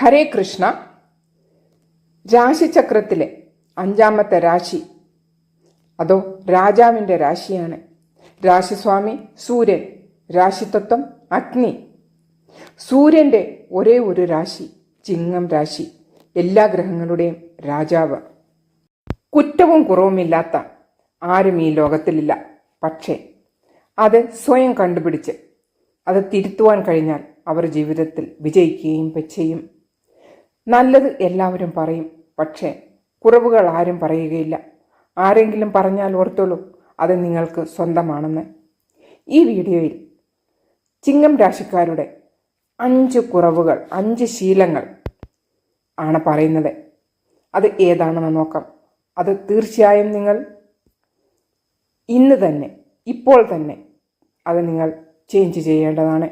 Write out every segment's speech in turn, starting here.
ഹരേ കൃഷ്ണ. രാശിചക്രത്തിലെ അഞ്ചാമത്തെ രാശി. അതോ രാജാവിന്റെ രാശിയാണ്. രാശിസ്വാമി സൂര്യൻ. രാശിതത്വം അഗ്നി. സൂര്യന്റെ ഒരേ ഒരു രാശി ചിങ്ങം രാശി. എല്ലാ ഗ്രഹങ്ങളുടെയും രാജാവ്. കുറ്റവും കുറവുമില്ലാത്ത ആരും ഈ ലോകത്തിലില്ല. പക്ഷേ അത് സ്വയം കണ്ടുപിടിച്ച് അത് തിരുത്തുവാൻ കഴിഞ്ഞാൽ അവർ ജീവിതത്തിൽ വിജയിക്കുകയും ചെയ്യും. നല്ലത് എല്ലാവരും പറയും. പക്ഷേ കുറവുകൾ ആരും പറയുകയില്ല. ആരെങ്കിലും പറഞ്ഞാൽ ഓർത്തോളൂ അത് നിങ്ങൾക്ക് സ്വന്തമാണെന്ന്. ഈ വീഡിയോയിൽ ചിങ്ങം രാശിക്കാരുടെ അഞ്ച് കുറവുകൾ അഞ്ച് ശീലങ്ങൾ ആണ് പറയുന്നത്. അത് ഏതാണെന്ന് നോക്കാം. അത് തീർച്ചയായും നിങ്ങൾ ഇന്ന് തന്നെ ഇപ്പോൾ തന്നെ അത് നിങ്ങൾ ചേഞ്ച് ചെയ്യേണ്ടതാണ്.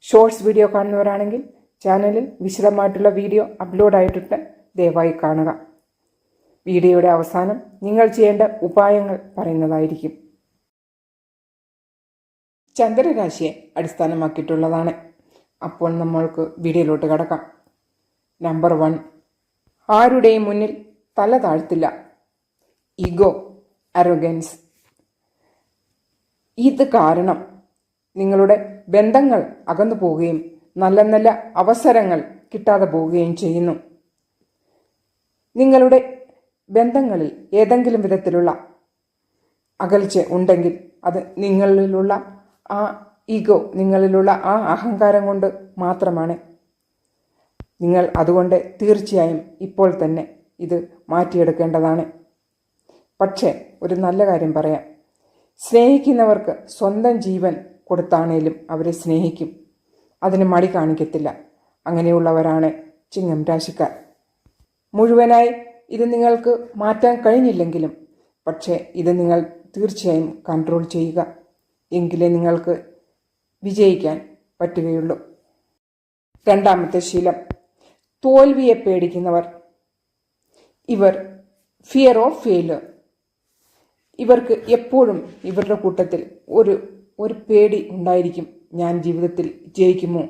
ഷോർട്സ് വീഡിയോ കാണുന്നവരാണെങ്കിൽ ചാനലിൽ വിശദമായിട്ടുള്ള വീഡിയോ അപ്ലോഡ് ആയിട്ടുണ്ട് ദയവായി കാണുക. വീഡിയോയുടെ അവസാനം നിങ്ങൾ ചെയ്യേണ്ട ഉപായങ്ങൾ പറയുന്നതായിരിക്കും. ചന്ദ്രരാശിയെ അടിസ്ഥാനമാക്കിയിട്ടുള്ളതാണ്. അപ്പോൾ നമ്മൾക്ക് വീഡിയോയിലോട്ട് കടക്കാം. Number one. ആരുടെയും മുന്നിൽ തല താഴ്ത്തില്ല. ഇഗോ അറോഗൻസ്. ഇത് കാരണം നിങ്ങളുടെ ബന്ധങ്ങൾ അകന്നു പോവുകയും നല്ല നല്ല അവസരങ്ങൾ കിട്ടാതെ പോവുകയും ചെയ്യുന്നു. നിങ്ങളുടെ ബന്ധങ്ങളിൽ ഏതെങ്കിലും വിധത്തിലുള്ള അകൽച്ച ഉണ്ടെങ്കിൽ അത് നിങ്ങളിലുള്ള ആ ഈഗോ നിങ്ങളിലുള്ള ആ അഹങ്കാരം കൊണ്ട് മാത്രമാണ്. നിങ്ങൾ അതുകൊണ്ട് തീർച്ചയായും ഇപ്പോൾ തന്നെ ഇത് മാറ്റിയെടുക്കേണ്ടതാണ്. പക്ഷേ ഒരു നല്ല കാര്യം പറയാം. സ്നേഹിക്കുന്നവർക്ക് സ്വന്തം ജീവൻ കൊടുത്താണേലും അവരെ സ്നേഹിക്കും. അതിന് മടി കാണിക്കത്തില്ല. അങ്ങനെയുള്ളവരാണ് ചിങ്ങം രാശിക്കാർ. മുഴുവനായി ഇത് നിങ്ങൾക്ക് മാറ്റാൻ കഴിഞ്ഞില്ലെങ്കിലും പക്ഷേ ഇത് നിങ്ങൾ തീർച്ചയായും കൺട്രോൾ ചെയ്യുക. എങ്കിലേ നിങ്ങൾക്ക് വിജയിക്കാൻ പറ്റുകയുള്ളൂ. രണ്ടാമത്തെ ശീലം. തോൽവിയെ പേടിക്കുന്നവർ. ഇവർ ഫിയർ ഓഫ് ഫെയിലർ ഇവർക്ക് എപ്പോഴും ഇവരുടെ കൂട്ടത്തിൽ ഒരു ഒരു പേടി ഉണ്ടായിരിക്കും. ഞാൻ ജീവിതത്തിൽ ജയിക്കുമോ?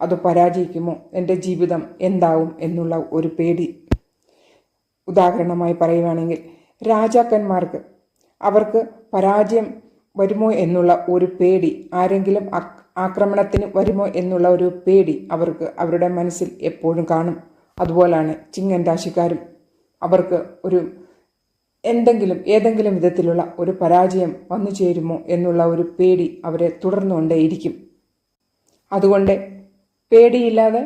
അതോ പരാജയിക്കുമോ? എന്റെ ജീവിതം എന്താവും എന്നുള്ള ഒരു പേടി. ഉദാഹരണമായി പറയുകയാണെങ്കിൽ രാജാക്കന്മാർക്ക് അവർക്ക് പരാജയം വരുമോ എന്നുള്ള ഒരു പേടി ആരെങ്കിലും ആക്രമണത്തിന് വരുമോ എന്നുള്ള ഒരു പേടി അവർക്ക് അവരുടെ മനസ്സിൽ എപ്പോഴും കാണും. അതുപോലാണ് ചിങ്ങൻ രാശിക്കാരും അവർക്ക് ഒരു എന്തെങ്കിലും ഏതെങ്കിലും വിധത്തിലുള്ള ഒരു പരാജയം വന്നു ചേരുമോ എന്നുള്ള ഒരു പേടി അവരെ തുടർന്നുകൊണ്ടേയിരിക്കും. അതുകൊണ്ട് പേടിയില്ലാതെ